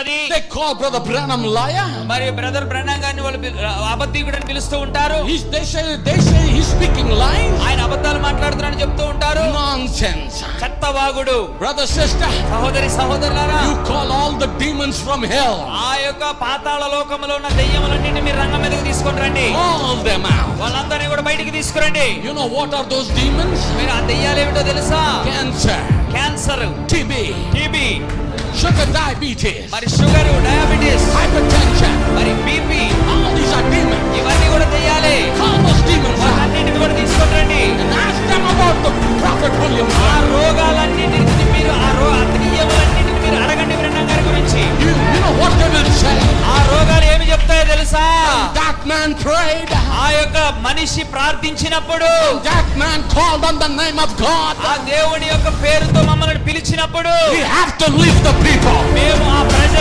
ఉన్నది. They call brother Branham liar మరి brother Branham గారిని వాళ్ళు అబద్ధికుడని పిలుస్తూ ఉంటారు. హిస్ దేశ దేశ హిస్ స్పీకింగ్ లైన్ ఆయన అబద్ధాలు మాట్లాడుతున్నారని చెప్తూ ఉంటారు. నాన్ సెన్స్ చెత్తవాగుడు. బ్రదర్ సిస్టర్ సహోదరి సహోదరులారా you call all the demons from hell ఆ యొక్క పాతాళ లోకములో ఉన్న దయ్యములన్నిటిని మీరు రంగం మీదకి తీసుకొని రండి. ఆల్ దెమ్ వాళ్ళందరినీ కూడా బయటికి తీసుకురండి. You know what are those demons మీరు ఆ దయ్యాలు ఏమిటో తెలుసా cancer cancer TB TB sugar diabetes, మరి షుగర్ డయాబెటీస్ hypertension. మరి BP All these are demons. ఇవన్నీ కూడా దెయ్యాలే Call those demons out. వాళ్ళన్నింటిని కూడా తీసుకొని రండి And ask them about the prophet William. ఆ రోగాలన్నింటిని మీరు ఆ రో ఆ దెయ్యములన్నింటిని మీరు అడగండి బ్రహ్మం గారి గురించి You, you know what they will say? ఆ రోగాలు ఏమి చెప్తాయో తెలుసా That man prayed. ఆ యొక్క మనిషి ప్రార్థించినప్పుడు That man called on the name of God. ఆ దేవుని యొక్క పేరుతో మమ్మల్ని పిలిచినప్పుడు We have to leave the people. మేము ఆ ప్రజల